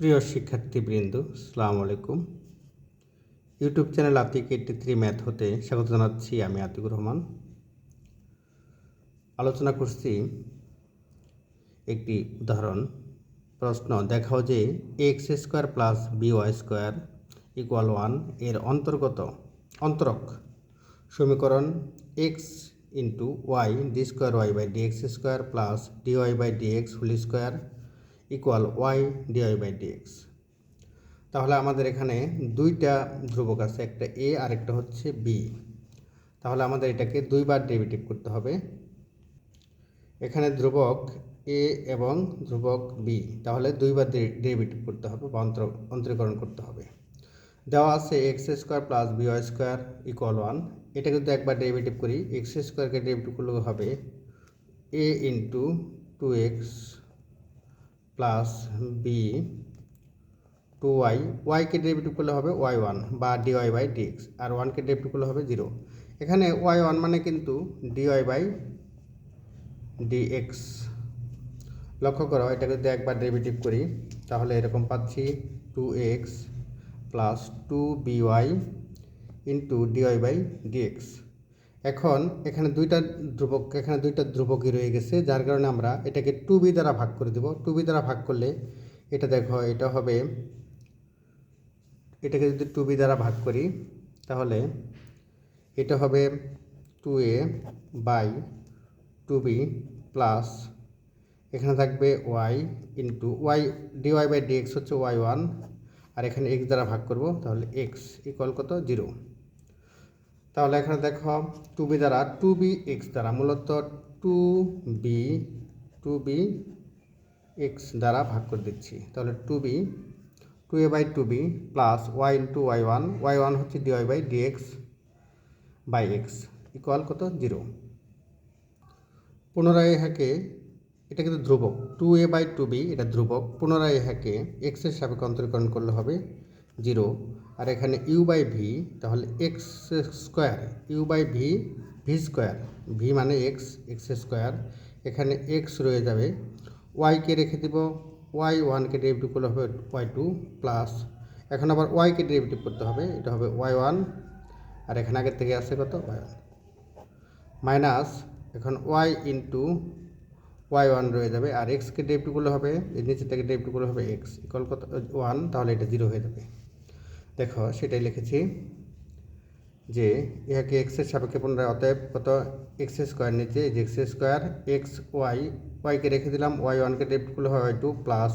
প্রিয় শিক্ষার্থীবৃন্দ সালাম আলাইকুম। YouTube channel Atik eighty three math হতে স্বাগত জানাচ্ছি আমি আতিকুর রহমান। আলোচনা করছি একটি উদাহরণ। প্রশ্ন, দেখাও যে x square plus b y square equal ওয়ানের অন্তর্গত, অন্তরক সমীকরণ x into y d square y by d x square plus d y by d x whole square equal y dy by dx তাহলে আমাদের এখানে দুইটা ধ্রুবক আছে, একটা এ আর একটা হচ্ছে বি তাহলে আমাদের এটাকে দুইবার ডেরিভেটিভ করতে হবে। এখানে ধ্রুবক এ এবং ধ্রুবক বি তাহলে দুইবার ডেরিভেটিভ করতে হবে বা অন্তর অন্তরীকরণ করতে হবে। দেওয়া আছে x square plus b y square equal one এটা কিন্তু একবার ডেরিভেটিভ করি এক্স স্কোয়ারকে ডেরিভেটিভ করলে হবে a into two x plus b two y ওয়াইকে derivative করলে হবে ওয়াই ওয়ান বা ডিওয়াই বাই ডিএক্স আর ওয়ানকে ডেরিভেটিভ করলে হবে জিরো এখানে ওয়াই ওয়ান মানে কিন্তু ডিওয়াই বাই ডিএক্স লক্ষ্য করো এটা যদি একবার ডেরিভেটিভ করি, তাহলে এরকম পাচ্ছি two x plus two b y into dy by dx এখন এখানে দুইটা ধ্রুবক, এখানে দুইটা ধ্রুবকই রয়ে গেছে, যার কারণে আমরা এটাকে টু বি দ্বারা ভাগ করে দেব। টু বি দ্বারা ভাগ করলে এটা দেখো, এটা হবে, এটাকে যদি টু বি দ্বারা ভাগ করি, তাহলে এটা হবে two a by two b plus এখানে থাকবে y into y dy by dx হচ্ছে ওয়াই ওয়ান আর এখানে এক্স দ্বারা ভাগ করব, তাহলে এক্স ইকুয়াল কত? জিরো তাহলে এখানে দেখো টু বি দ্বারা টু বি এক্স দ্বারা, মূলত two b two b x দ্বারা ভাগ করে দিচ্ছি। তাহলে two b two a by two b plus y into y one y one হচ্ছে dy by dx by x equal কত? জিরো পুনরায় ইহাকে এটা কিন্তু ধ্রুবক two a by two b এটা ধ্রুবক। পুনরায় ইহাকে এক্সের সাপেক্ষে অন্তরীকরণ করলে হবে জিরো আর এখানে ইউ বাই ভি তাহলে x square u by v v square v মানে এক্স এক্স স্কোয়ার এখানে এক্স রয়ে যাবে ওয়াইকে রেখে দেব ওয়াই ওয়ানকে ডেরিভেটিভ করলে হবে ওয়াই টু প্লাস এখন আবার ওয়াইকে ডেরিভেটিভ করতে হবে, এটা হবে ওয়াই ওয়ান আর এখানে আগের থেকে আসছে কত? ওয়াই ওয়ান মাইনাস এখন ওয়াই ইন্টু ওয়াই ওয়ান রয়ে যাবে, আর এক্সকে ডেরিভেটিভ করলে হবে, এর নিচে থেকে ডেরিভেটিভ করলে হবে এক্স ইকুয়াল কত? ওয়ান তাহলে এটা জিরো হয়ে যাবে। দেখো, সেটাই লিখেছি যে, ইহাকে এক্সের সাপেক্ষে পুনরায় অতএব কত এক্স স্কোয়ার নিচে যে এক্স স্কোয়ার এক্স ওয়াই ওয়াইকে রেখে দিলাম ওয়াই ওয়ানকে ডেরিভেটিভ করলে হয় ওয়াই টু প্লাস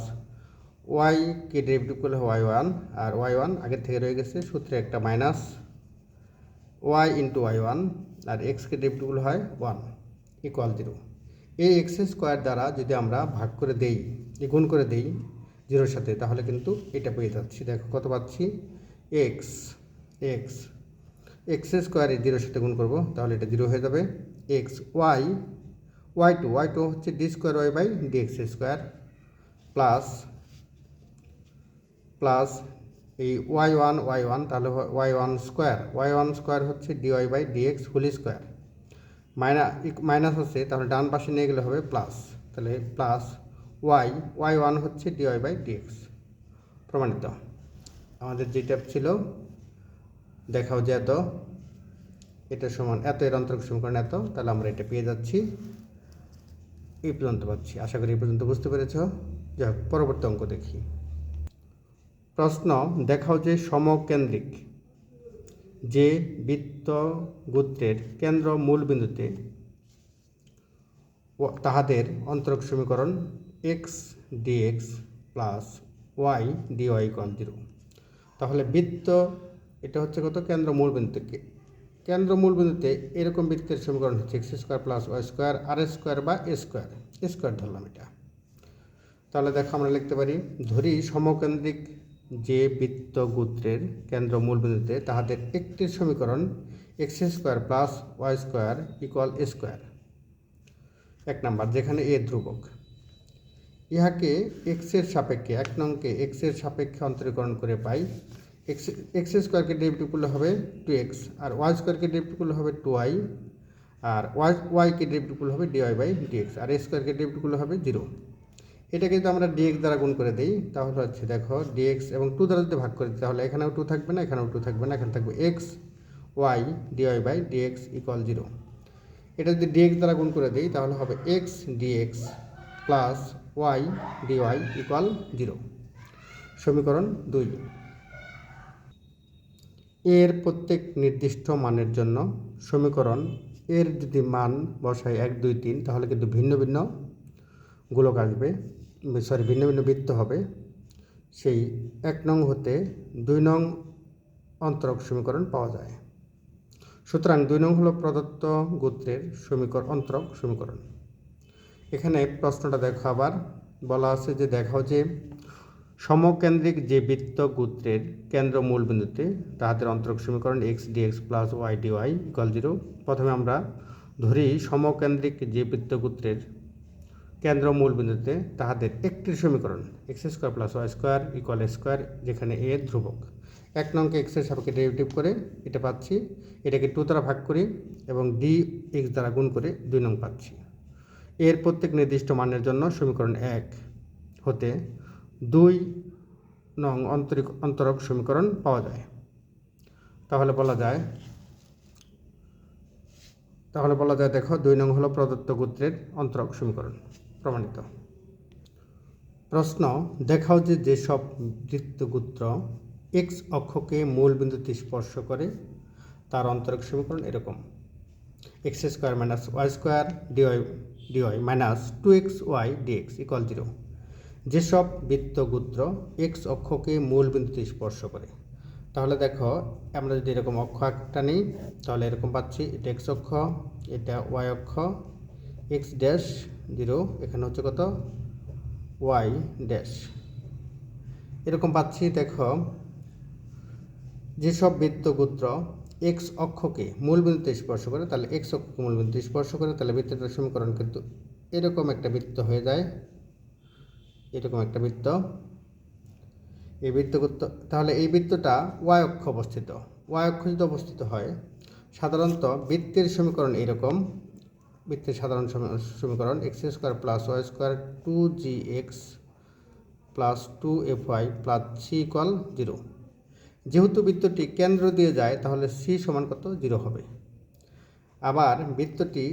ওয়াইকে ডেরিভেটিভ করলে হয় ওয়াই ওয়ান আর ওয়াই ওয়ান আগের থেকে রয়ে গেছে সূত্রে একটা minus y into y one আর এক্সকে ডেরিভেটিভ করলে হয় ওয়ান ইকুয়াল জিরো এই এক্স স্কোয়ার দ্বারা যদি আমরা ভাগ করে দেই, গুণ করে দেই জিরোর সাথে, তাহলে কিন্তু এটা পেয়ে যাচ্ছি। দেখো, কত পাচ্ছি? এক্স এক্স এক্স স্কোয়ারে জিরোর সাথে গুণ করব, তাহলে এটা জিরো হয়ে যাবে। X y y two y two হচ্ছে d square y by d x square plus plus এই ওয়াই ওয়ান ওয়াই ওয়ান তাহলে y one square y one square হচ্ছে d y by d x whole square minus minus হচ্ছে, তাহলে ডান পাশে নিয়ে গেলে হবে প্লাস তাহলে প্লাস ওয়াই ওয়াই ওয়ান হচ্ছে d y by d x প্রমাণিত। আমাদের যেটা ছিল, দেখাও যে এত, এটা সমান এত, এর অন্তর্ক সমীকরণ এত, তাহলে আমরা এটা পেয়ে যাচ্ছি। এই পর্যন্ত পাচ্ছি। আশা করি এই পর্যন্ত বুঝতে পেরেছ। যাই হোক, পরবর্তী অঙ্ক দেখি। প্রশ্ন, দেখাও যে সমকেন্দ্রিক যে বৃত্ত গোত্রের কেন্দ্র মূল বিন্দুতে তাহাদের অন্তরক সমীকরণ x dx plus y dy কন জিরো তাহলে বৃত্ত, এটা হচ্ছে কত? কেন্দ্র মূল বিন্দুতে কেন্দ্র মূল বিন্দুতে এরকম বৃত্তের সমীকরণ হচ্ছে x square plus y square r square বা এ স্কোয়ার স্কোয়ার ধরলাম এটা। তাহলে দেখো আমরা লিখতে পারি, ধরি সমকেন্দ্রিক যে বৃত্ত গোত্রের কেন্দ্র মূল বিন্দুতে তাহাদের একটির সমীকরণ x square plus y square equal square এক নাম্বার, যেখানে এ ধ্রুবক। ইহাকে এক্সের সাপেক্ষে, এক নংকে এক্সের সাপেক্ষে অন্তরীকরণ করে পাই। এক্স এক্স স্কোয়ারকে ডেরিভেটিভ করলে হবে টু এক্স আর ওয়াই স্কোয়ারকে ডেরিভেটিভ করলে হবে টু ওয়াই আর ওয়াই ওয়াইকে ডেরিভেটিভ করলে হবে ডিওয়াই বাই ডিএক্স আর এ স্কোয়ারকে ডেরিভেটিভ করলে হবে জিরো এটাকে যদি আমরা ডিএক্স দ্বারা গুণ করে দিই। তাহলে হচ্ছে দেখো ডিএক্স এবং টু দ্বারা যদি ভাগ করে দিই, তাহলে এখানেও টু থাকবে না, এখানেও টু থাকবে না, এখানে থাকবে x y dy by dx equal zero এটা যদি ডিএক্স দ্বারা গুণ করে দিই, তাহলে হবে x dx plus y dy equal zero সমীকরণ দুই। এর প্রত্যেক নির্দিষ্ট মানের জন্য সমীকরণ এর যদি মান বসায় এক, দুই, তিন, তাহলে কিন্তু ভিন্ন ভিন্ন গোলক আসবে। সরি, ভিন্ন ভিন্ন বৃত্ত হবে। সেই এক নং হতে দুই নং অন্তরক সমীকরণ পাওয়া যায়। সুতরাং দুই নং হলো প্রদত্ত গোত্রের সমীকরণ অন্তরক সমীকরণ। এখানে প্রশ্নটা দেখো আবার। বলা আছে যে দেখাও যে সমকেন্দ্রিক যে বৃত্ত গোত্রের কেন্দ্র মূল বিন্দুতে, তাহাদের অন্তরক সমীকরণ x dx plus y dy equal zero প্রথমে আমরা ধরি সমকেন্দ্রিক যে বৃত্ত গোত্রের কেন্দ্র মূল বিন্দুতে তাহাদের একটির সমীকরণ x square plus y square equal square যেখানে এ ধ্রুবক। এক নংকে এক্সের সাপেক্ষে ডেরিভেটিভ করে এটা পাচ্ছি, এটাকে টু দ্বারা ভাগ করি এবং ডি এক্স দ্বারা গুণ করে দুই নং পাচ্ছি। এর প্রত্যেক নির্দিষ্ট মানের জন্য সমীকরণ এক হতে দুই নং অন্তরিক অন্তরক সমীকরণ পাওয়া যায়। তাহলে বলা যায়, তাহলে বলা যায়, দেখো, দুই নং হলো প্রদত্ত গোত্রের অন্তরক সমীকরণ প্রমাণিত। প্রশ্ন, দেখাও যে যেসব বৃত্তগুত্র এক্স অক্ষকে মূল বিন্দুতে স্পর্শ করে, তার অন্তরক সমীকরণ এরকম। X square minus y square dy dy minus two x y dx equal zero যেসব বৃত্তগুত্র এক্স অক্ষকে মূল বিন্দুতে স্পর্শ করে। তাহলে দেখো, আমরা যদি এরকম অক্ষ একটা নিই, তাহলে এরকম পাচ্ছি, এটা এক্স অক্ষ, এটা ওয়াই অক্ষ। এক্স ড্যাশ জিরো এখানে হচ্ছে কত? ওয়াই ড্যাশ এরকম পাচ্ছি, দেখো, যেসব বৃত্তগুত্র এক্স অক্ষকে মূল বিন্দুতে স্পর্শ করে, তাহলে এক্স অক্ষকে মূল বিন্দুতে স্পর্শ করে, তাহলে বৃত্তটার সমীকরণ কিন্তু এরকম একটা বৃত্ত হয়ে যায়। এরকম একটা বৃত্ত। এই বৃত্তগুত্র তাহলে এই বৃত্তটা ওয়াই অক্ষ অবস্থিত। ওয়াই অক্ষ যদি অবস্থিত হয়, সাধারণত বৃত্তের সমীকরণ এরকম। বৃত্তের সাধারণ সমী- সমীকরণ x square plus y square two g x plus two f y plus c equal zero যেহেতু বৃত্তটি কেন্দ্র দিয়ে যায়, তাহলে সি সমান কত? জিরো হবে। আবার বৃত্তটি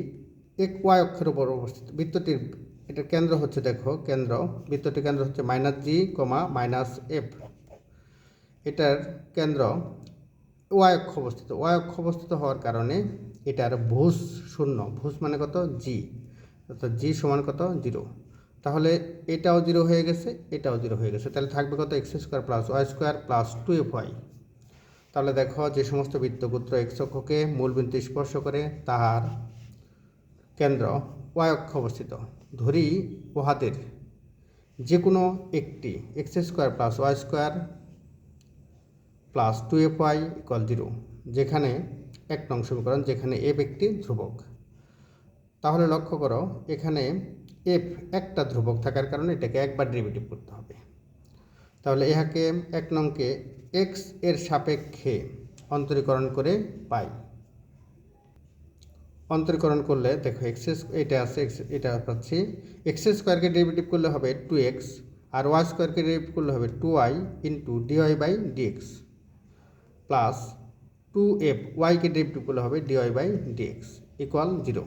এক ওয়াই অক্ষের উপর অবস্থিত, বৃত্তটির এটার কেন্দ্র হচ্ছে দেখো, কেন্দ্র বৃত্তটির কেন্দ্র হচ্ছে minus g comma minus f এটার কেন্দ্র ওয়াই অক্ষ অবস্থিত, ওয়াই অক্ষ অবস্থিত হওয়ার কারণে এটার ভুজ শূন্য, ভুজ মানে কত? জি অর্থাৎ জি সমান কত? জিরো। তাহলে এটাও জিরো হয়ে গেছে, এটাও জিরো হয়ে গেছে। তাহলে থাকবে কত? X square plus y square plus two f y তাহলে দেখো যে সমস্ত বৃত্তগুত্র এক্স অক্ষকে মূল বিন্দু স্পর্শ করে, তাহার কেন্দ্র ওয়াই অক্ষ অবস্থিত। ধরি উহাদের যে কোনো একটি x square plus y square plus two f y equal zero যেখানে এক নং সমীকরণ, যেখানে এফ একটি ধ্রুবক। তাহলে লক্ষ্য করো, এখানে এফ একটা ধ্রুবক থাকার কারণে এটাকে একবার ডেরিভেটিভ করতে হবে। তাহলে ইহাকে এক নংকে এক্সের সাপেক্ষে অন্তরীকরণ করে পাই। অন্তরীকরণ করলে দেখো এক্স এটা আছে এক্স এটা পাচ্ছি। এক্স স্কোয়ারকে ডেরিভেটিভ করলে হবে টু এক্স আর ওয়াই স্কোয়ারকে ডেরিভেটিভ করলে হবে two y into dy by dx plus two f ওয়াইকে derivative করলে হবে dy by dx equal zero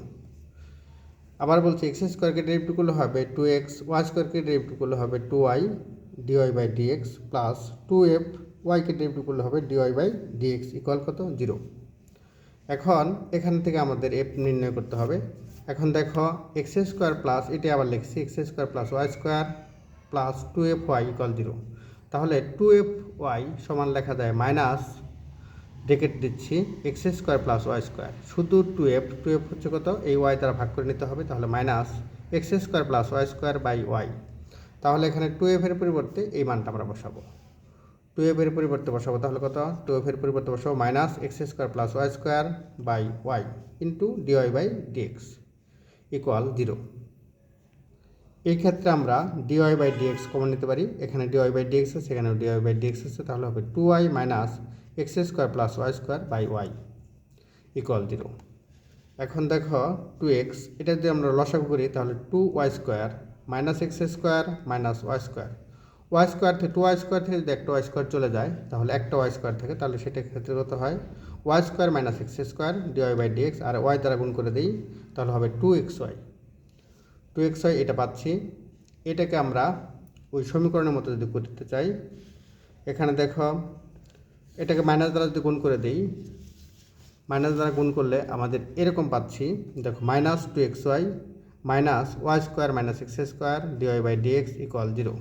আবার বলছি এক্স স্কোয়ারকে ডেরিভেটিভ করলে হবে টু এক্স ওয়াই স্কোয়ারকে ডেরিভেটিভ করলে হবে two y dy by dx plus two f ওয়াইকে derivative করলে হবে ডিওয়াই বাই ডিএক্স ইকুয়াল কত? জিরো এখন এখান থেকে আমাদের এফ নির্ণয় করতে হবে। এখন দেখো এক্স স্কোয়ার প্লাস এটি আবার লিখছি x square plus y square plus two f y equal zero তাহলে টু এফ ওয়াই সমান লেখা যায় মাইনাস ব্রেকেট দিচ্ছি x square plus y square শুধু টু এফ টু এফ হচ্ছে কত? এই ওয়াই দ্বারা ভাগ করে নিতে হবে, তাহলে minus x square plus y square by y তাহলে এখানে টু এফের পরিবর্তে এই মানটা আমরা বসাবো। টু এফের পরিবর্তে বসাবো, তাহলে কত? টু এফের পরিবর্তে বসাবো minus x square plus y square by y into dy by dx equal zero এই ক্ষেত্রে আমরা ডিওয়াই বাই ডিএক্স কমন নিতে পারি। এখানে ডিওয়াই বাই ডিএক্স আছে এখানে ডিওয়াই বাই ডিএক্স আছে, তাহলে হবে two y minus x square plus y square by y equal zero এখন দেখো টু এক্স এটা যদি আমরা লসাগু করি, তাহলে two y square minus x square minus y square. Y square থেকে টু ওয়াই স্কোয়ার থেকে যদি একটা ওয়াই স্কোয়ার চলে যায়, তাহলে একটা ওয়াই স্কোয়ার থেকে, তাহলে সেটা ক্ষেত্রে কত হয়? Y square minus x square dy by dx R y দ্বারা গুণ করে দিই, তাহলে হবে two x y two x y এটা পাচ্ছি। এটাকে আমরা ওই সমীকরণের মতো যদি করতে চাই, এখানে দেখো এটাকে মাইনাস দ্বারা যদি গুণ করে দিই মাইনাস দ্বারা গুণ করলে আমাদের এরকম পাচ্ছি। দেখো minus two x y minus y square minus x square dy by dx equal zero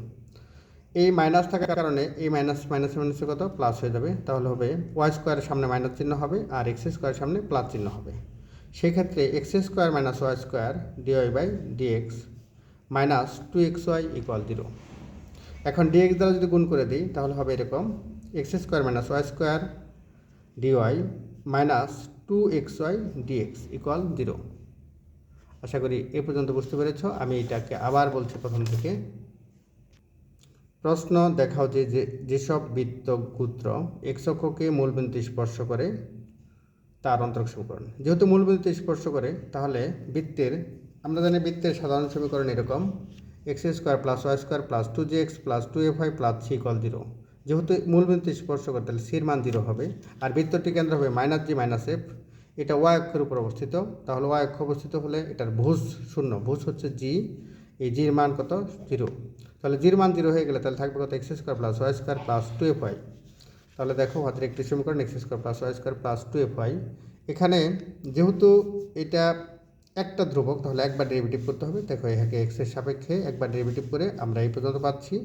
এই মাইনাস থাকার কারণে এই মাইনাস মাইনাস মাইনাসে কত? প্লাস হয়ে যাবে। তাহলে হবে ওয়াই স্কোয়ারের সামনে মাইনাস চিহ্ন হবে আর এক্স স্কোয়ারের সামনে প্লাস চিহ্ন হবে। সেই ক্ষেত্রে x square minus y square dy by dx minus two x y equal zero এখন ডিএক্স দ্বারা যদি গুণ করে দিই, তাহলে হবে এরকম x square minus y square dy minus two x y dx equal zero আশা করি এ পর্যন্ত বুঝতে পেরেছ। আমি এটাকে আবার বলছি প্রথম থেকে। প্রশ্ন দেখাও যে যেসব বৃত্ত গুত্র এক্স অক্ষকে মূলবিন্দু স্পর্শ করে, তার অন্তরক সমীকরণ। যেহেতু মূলবিন্দুতে স্পর্শ করে, তাহলে বৃত্তের, আমরা জানি বৃত্তের সাধারণ সমীকরণ এরকম। X square plus y square plus two g x plus two f y plus c equal zero যেহেতু মূলবিন্দুতে স্পর্শ করে, তাহলে সির মান জিরো হবে। আর বৃত্তটি কেন্দ্র হবে মাইনাস জি মাইনাস এফ এটা ওয়াই অক্ষের উপর অবস্থিত। তাহলে ওয়াই অক্ষ অবস্থিত হলে এটার ভুজ শূন্য, ভুজ হচ্ছে জি এই জির মান কত? জিরো তাহলে জির মান জিরো হয়ে গেলে তাহলে থাকবে কত? X square plus y square plus two f y তাহলে দেখো হাতের একটি সমীকরণ x square plus y square plus two f y এখানে যেহেতু এটা একটা ধ্রুবক, তাহলে একবার ডেরিভেটিভ করতে হবে। দেখো এখানে এক্সের সাপেক্ষে একবার ডেরিভেটিভ করে আমরা এই পর্যন্ত পাচ্ছি।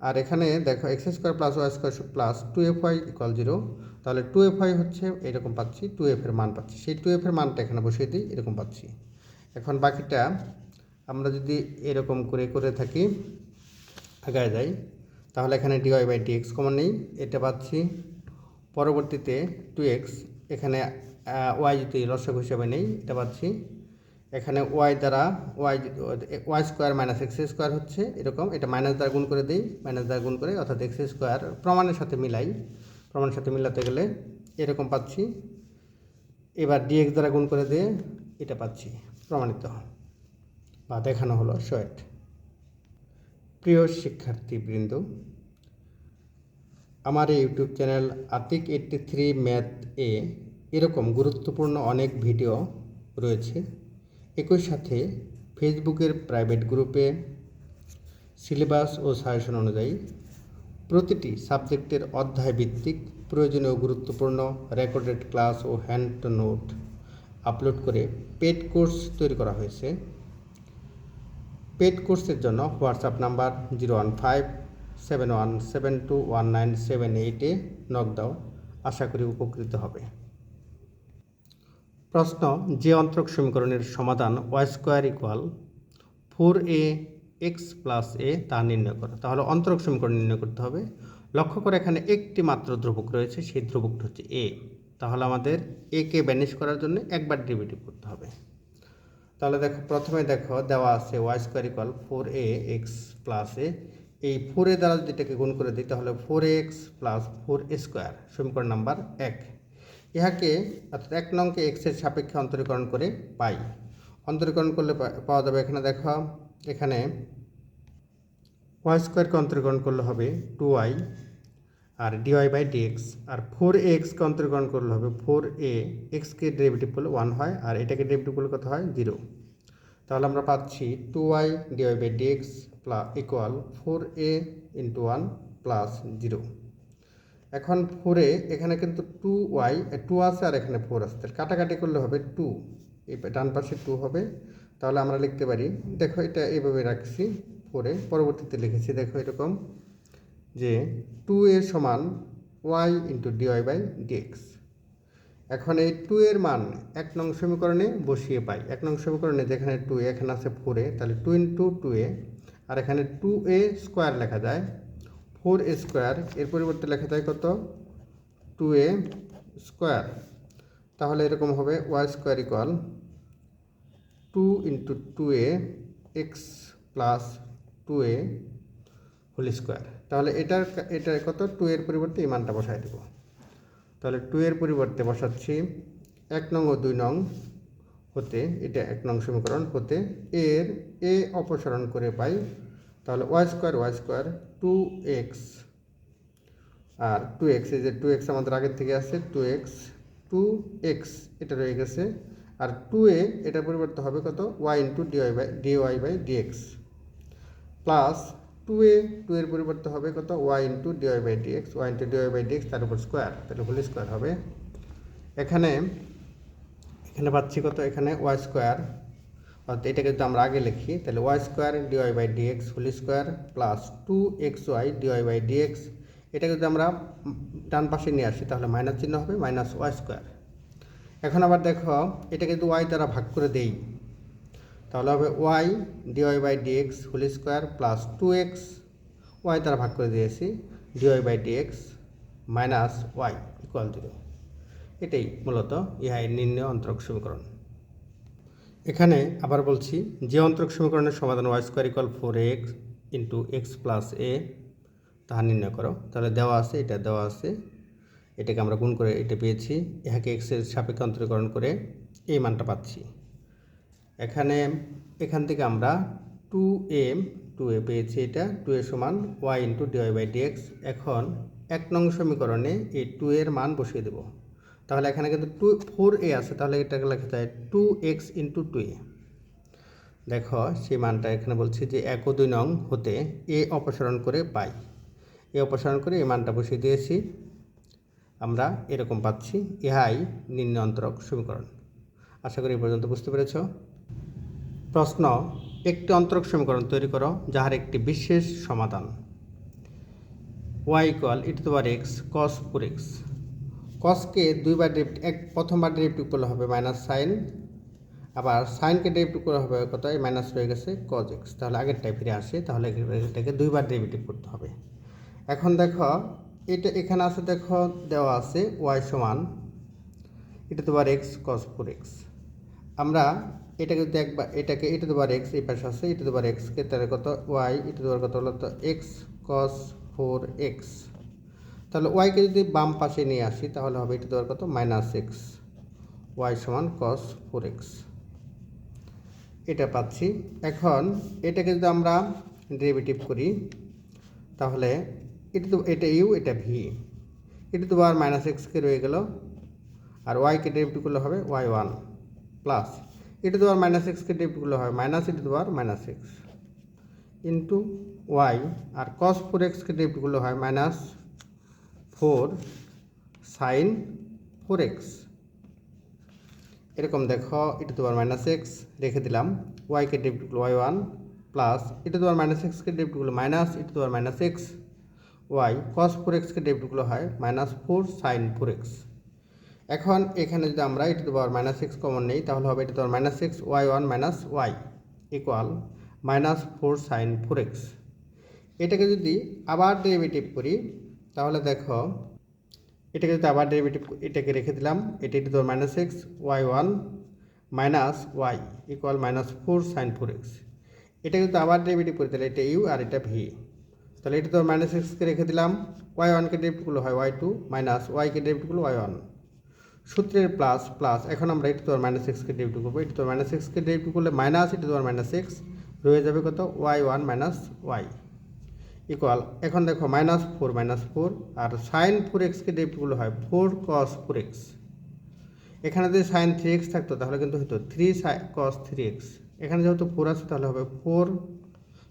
আর এখানে দেখো x square plus y square plus two f y equal zero তাহলে টু এফ ওয়াই হচ্ছে এরকম পাচ্ছি টু এফ এর মান পাচ্ছি। সেই টু এফ এর মানটা এখানে বসিয়ে দিই, এরকম পাচ্ছি। এখন বাকিটা আমরা যদি এরকম করে করে থাকি, আগায় যাই, তাহলে এখানে ডিওয়াই বাই ডিএক্স কমন নেই, এটা পাচ্ছি। পরবর্তীতে টু এক্স এখানে ওয়াই যদি রসক হিসেবে নেই, এটা পাচ্ছি। এখানে ওয়াই দ্বারা y y square minus x square হচ্ছে, এরকম, এটা মাইনাস দ্বারা গুণ করে দিই মাইনাস দ্বারা গুণ করে, অর্থাৎ এক্স স্কোয়ার প্রমাণের সাথে মিলাই, প্রমাণের সাথে মিলাতে গেলে এরকম পাচ্ছি। এবার ডিএক্স দ্বারা গুণ করে দিয়ে এটা পাচ্ছি, প্রমাণিত। বা দেখানো হলো শয়েট প্রিয় শিক্ষার্থীবৃন্দ, আমার এই YouTube channel Atik eighty three math এ এরকম গুরুত্বপূর্ণ অনেক ভিডিও রয়েছে। একই সাথে ফেসবুকের প্রাইভেট গ্রুপে সিলেবাস ও সাজেশন অনুযায়ী প্রতিটি সাবজেক্টের অধ্যায় ভিত্তিক প্রয়োজনীয় গুরুত্বপূর্ণ রেকর্ডেড ক্লাস ও হ্যান্ড নোট আপলোড করে পেড কোর্স তৈরি করা হয়েছে। পেড কোর্সের জন্য WhatsApp number zero one five seven one seven two one nine seven এইটে নক দাও। আশা করি উপকৃত হবে। প্রশ্ন, যে অন্তরক সমীকরণের সমাধান y square equal four a x plus a তা নির্ণয় করো। তাহলে অন্তরক সমীকরণ নির্ণয় করতে হবে। লক্ষ্য করে, এখানে একটি মাত্র ধ্রুবক রয়েছে, সেই ধ্রুবকটা হচ্ছে এ তাহলে আমাদের এ কে ব্যানিশ করার জন্য একবার ডেরিভেটিভ করতে হবে। তাহলে দেখো, প্রথমে দেখো, দেওয়া আছে y square equal four a x plus a এই ফোর এ দ্বারা যদি এটাকে গুণ করে দিই, তাহলে four x plus four square সমীকরণ নাম্বার এক। ইহাকে অর্থাৎ এক নংকে এক্সের সাপেক্ষে অন্তরীকরণ করে পাই। অন্তরীকরণ করলে পাওয়া যাবে এখানে দেখো, এখানে ওয়াই স্কোয়ারকে অন্তরীকরণ করলে হবে টু ওয়াই আর ডিওয়াই বাই ডিএক্স আর ফোর এ এক্সকে অন্তরীকরণ করলে হবে ফোর এ এক্সকে ডেরিভেটিভ করলে ওয়ান হয় আর এটাকে ডেরিভেটিভ করলে কত হয়? জিরো তাহলে আমরা পাচ্ছি two y dy by dx plus equal four a into one plus zero এখন ফোরে এখানে কিন্তু টু ওয়াই টু আছে আর এখানে ফোর তাহলে কাটাকাটি করলে হবে টু এই ডান পাশে টু হবে। তাহলে আমরা লিখতে পারি, দেখো এটা এইভাবে রাখছি ফোরে পরবর্তীতে লিখেছি, দেখো এরকম যে টু এর সমান y into d y by d x এখন এই টু এর মান এক নং সমীকরণে বসিয়ে পাই। এক নং সমীকরণে যেখানে টু এখানে আছে ফোরে তাহলে টু ইন্টু টু এ, আর এখানে টু এ স্কোয়ার লেখা যায়। ফোর স্কোয়ার, এর পরিবর্তে লেখা যায় কত? Two a square. তাহলে এরকম হবে, y square equal two into two a x plus two a whole square. তাহলে এটার এটা কত? টু এর পরিবর্তে এই মানটা বসাই দেব। তাহলে টু এর পরিবর্তে বসাচ্ছি, এক নং ও দুই নং হতে, এটা এক নং সমীকরণ হতে, এর এ অপসারণ করে পাই তাহলে y square y square two x আর টু এক্স এই যে টু এক্স আমাদের আগের থেকে আছে টু এক্স টু এক্স এটা রয়ে গেছে। আর টু এ এটার পরিবর্তে হবে কত? Y into d y by d y by d x plus two a two এর পরিবর্তে হবে কত? Y into d y by d x y into d y by d x তার উপর স্কোয়ার তাহলে হোল স্কোয়ার হবে। এখানে এখানে পাচ্ছি কত? এখানে ওয়াই স্কোয়ার অর্থাৎ এটাকে যদি আমরা আগে লিখি, তাহলে y square d y by d x whole square plus two x y d y by d x এটাকে যদি আমরা ডান পাশে নিয়ে আসি, তাহলে মাইনাস চিহ্ন হবে মাইনাস ওয়াই স্কোয়ার এখন আবার দেখো এটাকে যদি ওয়াই দ্বারা ভাগ করে দেই। তাহলে হবে y d y by d x whole square plus two x y দ্বারা ভাগ করে দিয়েছি d y by d x minus y equal zero এটাই মূলত ইহাই নির্ণয় অন্তরক সমীকরণ। এখানে আবার বলছি, যে অন্তরক সমীকরণের সমাধান y square equal four x into x plus a তাহা নির্ণয় করো। তাহলে দেওয়া আছে, এটা দেওয়া আছে। এটাকে আমরা গুণ করে এটা পেয়েছি। ইহাকে এক্সের সাপেক্ষে অন্তরীকরণ করে এই মানটা পাচ্ছি। এখানে, এখান থেকে আমরা টু এম টু এ পেয়েছি এটা। টু এ সমান y into d y by d x এখন এক নং সমীকরণে এই টু এর মান বসিয়ে দেব। তাহলে এখানে কিন্তু টু, ফোর এ আছে, তাহলে এটাকে লেখা যায় two x into two a. দেখো, সেই মানটা এখানে বলছি যে এক ও দুই নং হতে এ অপসারণ করে পাই। এ অপসারণ করে এই মানটা বসিয়ে দিয়েছি। আমরা এরকম পাচ্ছি, ইহাই নিম্ন অন্তরক সমীকরণ। আশা করি এ পর্যন্ত বুঝতে পেরেছ। প্রশ্ন, একটি অন্তরক সমীকরণ তৈরি করো যাহার একটি বিশেষ সমাধান। Y equal e to power x cos four x. কসকে দুইবার ডেরিভেটিভ এক, প্রথমবার ডেরিভেটিভ করলে হবে মাইনাস সাইন আবার সাইনকে ডেরিভেটিভ করা হবে কত? মাইনাস রয়ে গেছে কজ এক্স তাহলে আগেরটাই ফিরে আসে, তাহলে এটাকে দুইবার ডেরিভেটিভ করতে হবে। এখন দেখো, এটা এখানে আছে দেখো, দেওয়া আছে ওয়াই সমান, এটা তোমার এক্স কস ফোর এক্স আমরা এটাকে যদি একবার, এটাকে, এটা তোমার এক্স এই পাশে আছে, এটা তোমার এক্সকে তাহলে কত? ওয়াই এটা তোমার কত হলো? তো এক্স কস ফোর এক্স তাহলে ওয়াইকে যদি বাম পাশে নিয়ে আসি, তাহলে হবে এটা দেওয়ার কত মাইনাস এক্স ওয়াই সমান কস ফোর এক্স এটা পাচ্ছি। এখন এটাকে যদি আমরা ডেরিভেটিভ করি, তাহলে এটা তো, এটা ইউ এটা ভি এটা তো আর মাইনাস এক্সকে রয়ে গেল, আর ওয়াইকে ডেরিভেটিভ করলে হবে ওয়াই ওয়ান প্লাস এটা তো আর মাইনাস এক্সকে ডেরিভেটিভ করলে হবে মাইনাস এটা তো আর মাইনাস এক্স ইন্টু ওয়াই আর কস ফোর এক্সকে ডেরিভেটিভ করলে হয় minus four sine four x. এরকম দেখো এটা তো আর মাইনাস এক্স রেখে দিলাম। ওয়াইকে করলে ওয়াই ওয়ান প্লাস এটা তো আর মাইনাস এক্সকে ডেরিভেটিভ করলে মাইনাস এটা তো আর minus x y cos four এক্সকে ডেরিভেটিভগুলো হয় minus four sine four x এখন এখানে যদি আমরা এটা তো পাওয়ার মাইনাস এক্স কমন নেই, তাহলে হবে এটা তো minus x y one minus y equal minus four sine four x এটাকে যদি আবার ডেরিভেটিভ করি তাহলে দেখো, এটাকে যদি আবার ডেরিভেটিভ এটাকে রেখে দিলাম, এটা এটা তো minus x y one minus y equal minus four sine four x এটাকে যদি আবার ডেরিভেটিভ করে, তাহলে এটা ইউ আর এটা ভি তাহলে এটা তো মাইনাস এক্সকে রেখে দিলাম ওয়াই ওয়ানকে ডেরিভেটিভগুলো হয় ওয়াই টু মাইনাস ওয়াইকে ডেরিভেটিভগুলো ওয়াই ওয়ান সূত্রের প্লাস প্লাস এখন আমরা এটা তো মাইনাস এক্সকে ডেরিভেটিভ করব। এটা তো মাইনাস এক্সকে ডেরিভেটিভ করলে মাইনাস এটা তো মাইনাস এক্স রয়ে যাবে কত? Y one minus y equal এখন দেখো মাইনাস ফোর মাইনাস ফোর আর সাইন ফোর এক্সকে ডেরিভেটিভগুলো হয় ফোর কস ফোর এক্স এখানে যদি সাইন থ্রি এক্স থাকতো, তাহলে কিন্তু হতো থ্রি সাই কস থ্রি এক্স এখানে যেহেতু ফোর আছে, তাহলে হবে ফোর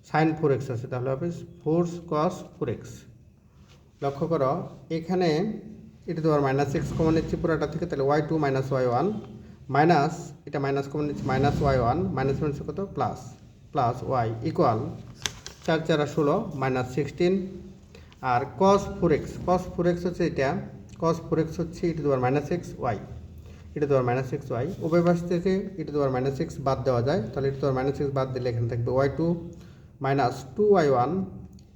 সাইন ফোর এক্স আছে, তাহলে হবে ফোর কস ফোর এক্স লক্ষ্য করো, এখানে এটা তোমার মাইনাস এক্স কমন নিচ্ছি পুরোটা থেকে, তাহলে y two minus y one minus এটা মাইনাস কমন নিচ্ছি minus y one minus minus কত? প্লাস প্লাস ওয়াই ইকুয়াল চার চারা ষোলো মাইনাস সিক্সটিন আর cos four x cos four x হচ্ছে এটা কস ফোর এক্স হচ্ছে এটা তোমার মাইনাস এক্স ওয়াই এটা তোমার মাইনাস এক্স ওয়াই উভয় থেকে এটা তোমার মাইনাস এক্স বাদ দেওয়া যায়, তাহলে এটা তোমার মাইনাস এক্স বাদ দিলে এখানে থাকবে y two minus two y one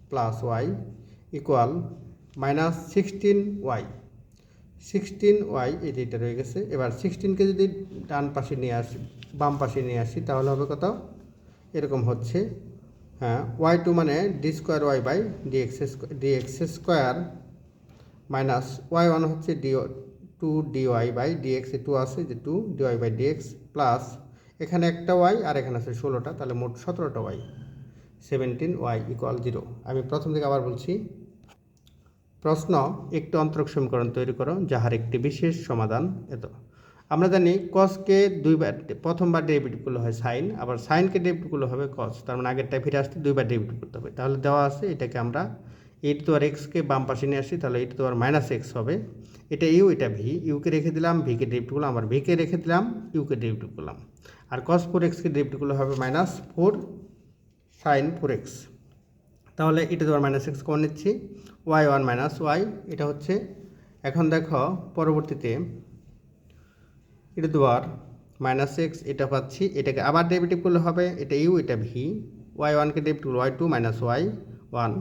plus y equal minus sixteen y sixteen y এই যেটা রয়ে গেছে, এবার সিক্সটিনকে যদি ডান পাশে নিয়ে আসি, বাম পাশে নিয়ে আসি, তাহলে হবে কত? এরকম হচ্ছে ওয়াই টু মানে d square y by d x d x square minus y one হচ্ছে d two d y by d x two আছে যে two d y by d x plus এখানে একটা ওয়াই আর এখানে আছে ষোলোটা, তাহলে মোট সতেরোটা y seventeen y equal zero আমি প্রথম থেকে আবার বলছি, প্রশ্ন, একটি অন্তরক সমীকরণ তৈরি করো যাহার একটি বিশেষ সমাধান এত। আমরা জানি কসকে দুইবার প্রথমবার ডেরিভেটিভ করলে হয় সাইন আবার সাইনকে ডেরিভেটিভ করলে হবে কস তার মানে আগেরটা ফিরে আসতে দুইবার ডেরিভেটিভ করতে হবে। তাহলে দেওয়া আছে এটাকে আমরা এইট তো আর এক্সকে বাম পাশে নিয়ে আসি, তাহলে এইট তো আর মাইনাস এক্স হবে। এটা ইউ এটা ভি ইউকে রেখে দিলাম ভিকে ডেরিভেটিভ করলাম, আবার ভিকে রেখে দিলাম ইউকে ডেরিভেটিভ করলাম। আর কস ফোর এক্সকে ডেরিভেটিভ করলে হবে minus four sine four x তাহলে এটা তোমার মাইনাস এক্স কমন নিচ্ছি ওয়াই ওয়ান মাইনাস ওয়াই এটা হচ্ছে, এখন দেখো পরবর্তীতে এটা তোমার মাইনাস এক্স এটা পাচ্ছি, এটাকে আবার ডেরিভেটিভ করলে হবে, এটা ইউ এটা ভি ওয়াই ওয়ানকে ডেরিভেটিভ করলে y two minus y one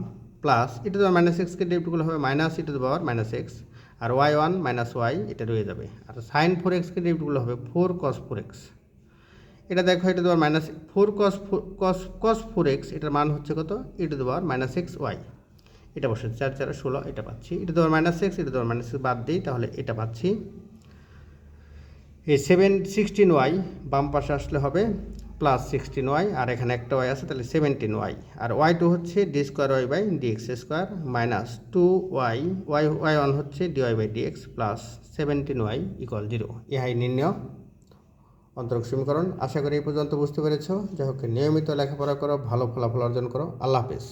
plus এটা তোমার মাইনাস এক্সকে ডেরিভেটিভ করলে হবে মাইনাস এটা তো পাওয়ার মাইনাস এক্স আর ওয়াই ওয়ান মাইনাস ওয়াই এটা রয়ে যাবে। আর সাইন ফোর এক্সকে ডেরিভেটিভ করলে হবে ফোর কস ফোর এক্স এটা দেখো এটা তোমার minus four cos cos cos four x এটার মান হচ্ছে কত? এটা তোমার মাইনাস এক্স ওয়াই এটা বসে চার চার, ষোলো, এটা পাচ্ছি। এটা তোমার মাইনাস এক্স এটা তোমার মাইনাস বাদ দিই, তাহলে এটা পাচ্ছি। এই সেভেন সিক্সটিন ওয়াই বাম পাশে আসলে হবে প্লাস সিক্সটিন ওয়াই আর এখানে একটা ওয়াই আছে, তাহলে সেভেন্টিন ওয়াই আর ওয়াই টু হচ্ছে d square y by d x square minus two y y y one হচ্ছে d y by d x plus seventeen y equal zero ইহাই নির্ণয় অন্তরক সমীকরণ। আশা করি এই পর্যন্ত বুঝতে পেরেছ। যাই হোক, নিয়মিত লেখাপড়া করো, ভালো ফলাফল অর্জন করো। আল্লাহ হাফেজ।